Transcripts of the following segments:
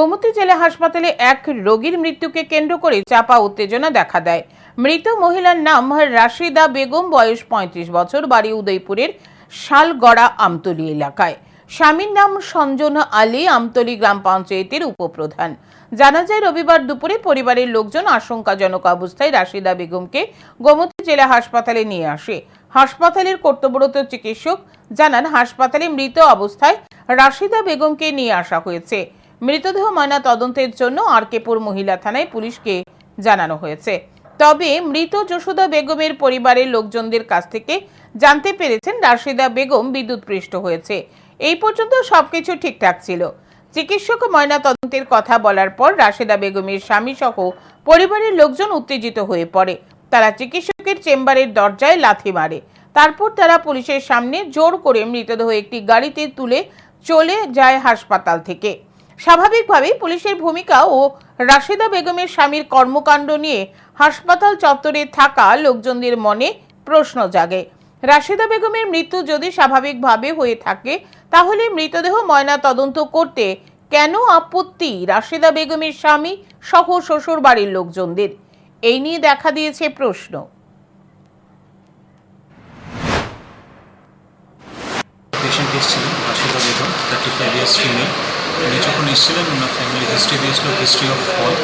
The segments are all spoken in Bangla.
গোমতী জেলা হাসপাতালে এক রোগীর মৃত্যুকে কেন্দ্র করে চাপা উত্তেজনা দেখা দেয়। মৃত মহিলার নাম রাশিদা বেগম, বয়স পঁয়ত্রিশ বছর, বাড়ি উদয়পুরের শালগড়া আমতলি এলাকায়। স্বামীর নাম সঞ্জনা আলী আমতলি গ্রাম পঞ্চায়েতের উপপ্রধান। জানা যায়, রবিবার দুপুরে পরিবারের লোকজন আশঙ্কাজনক অবস্থায় রাশিদা বেগমকে গোমতী জেলা হাসপাতালে নিয়ে আসে। হাসপাতালের কর্তব্যরত চিকিৎসক জানান, হাসপাতালে মৃত অবস্থায় রাশিদা বেগমকে নিয়ে আসা হয়েছে। মৃতদেহ ময়না তদন্তের জন্য আরকেপুর মহিলা থানায় পুলিশকে জানানো হয়েছে। তবে মৃত যশোদা বেগমের পরিবারের লোকজনদের কাছ থেকে জানতে পেরেছেন রাশিদা বেগম বিদ্যুৎপৃষ্ট হয়েছে। এই পর্যন্ত সবকিছু ঠিকঠাক ছিল। চিকিৎসক ময়না তদন্তের কথা বলার পর রাশেদা বেগমের স্বামী সহ পরিবারের লোকজন উত্তেজিত হয়ে পড়ে। তারা চিকিৎসকের চেম্বারের দরজায় লাথি মারে। তারপর তারা পুলিশের সামনে জোর করে মৃতদেহ একটি গাড়িতে তুলে চলে যায় হাসপাতাল থেকে। স্বাভাবিকভাবেই পুলিশের ভূমিকা ও রাশেদা বেগমের স্বামীর কর্মকাণ্ড নিয়ে হাসপাতাল চত্বরে থাকা লোকজনদের মনে প্রশ্ন জাগে। রাশেদা বেগমের মৃত্যু যদি স্বাভাবিকভাবে হয়ে থাকে, তাহলে মৃতদেহ ময়না তদন্ত করতে কেন আপত্তি রাশেদা বেগমের স্বামী সহ শ্বশুর বাড়ির লোকজনদের? এই নিয়ে দেখা দিয়েছে প্রশ্ন। পেশেন্ট এসেছিলেন Rashida Begum thirty five years female উনি যখন এসেছিলেন, ওনার ফ্যামিলি হিস্ট্রি দিয়েছিল হিস্ট্রি অফ ফল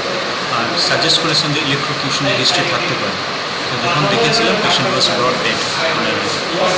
আর সাজেস্ট করেছেন যে ইলেকট্রোকিউশনের হিস্ট্রি থাকতে পারে। তো যখন দেখেছিলাম পেশেন্ট ওয়াজ ব্রড ডেড মানে